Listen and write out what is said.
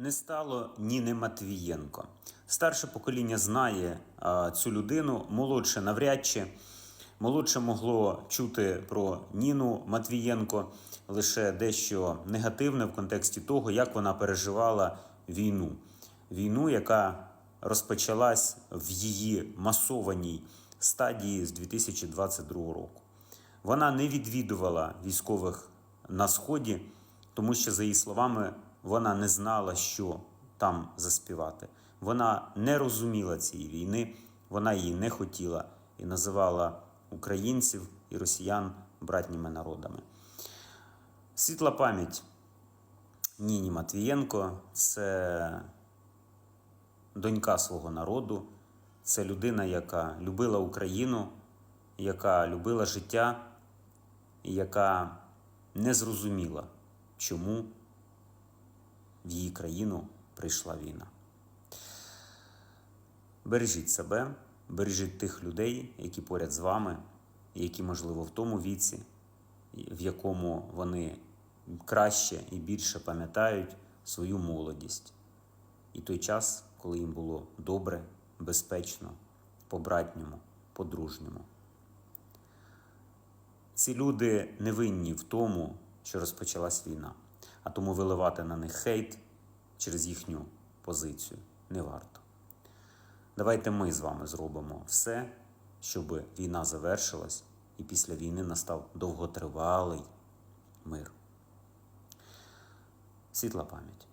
Не стало Ніни Матвієнко. Старше покоління знає а, цю людину, молодше навряд чи. Молодше могло чути про Ніну Матвієнко лише дещо негативне в контексті того, як вона переживала війну. Війну, яка розпочалась в її масованій стадії з 2022 року. Вона не відвідувала військових на сході, тому що, за її словами, вона не знала, що там заспівати. Вона не розуміла цієї війни, вона її не хотіла і називала українців і росіян братніми народами. Світла пам'ять Ніні Матвієнко це донька свого народу, це людина, яка любила Україну, яка любила життя, яка не зрозуміла, чому в її країну прийшла війна. Бережіть себе, бережіть тих людей, які поряд з вами, які, можливо, в тому віці, в якому вони краще і більше пам'ятають свою молодість і той час, коли їм було добре, безпечно, по-братньому, по-дружньому. Ці люди не винні в тому, що розпочалась війна, а тому виливати на них хейт через їхню позицію не варто. Давайте ми з вами зробимо все, щоб війна завершилась і після війни настав довготривалий мир. Світла пам'ять.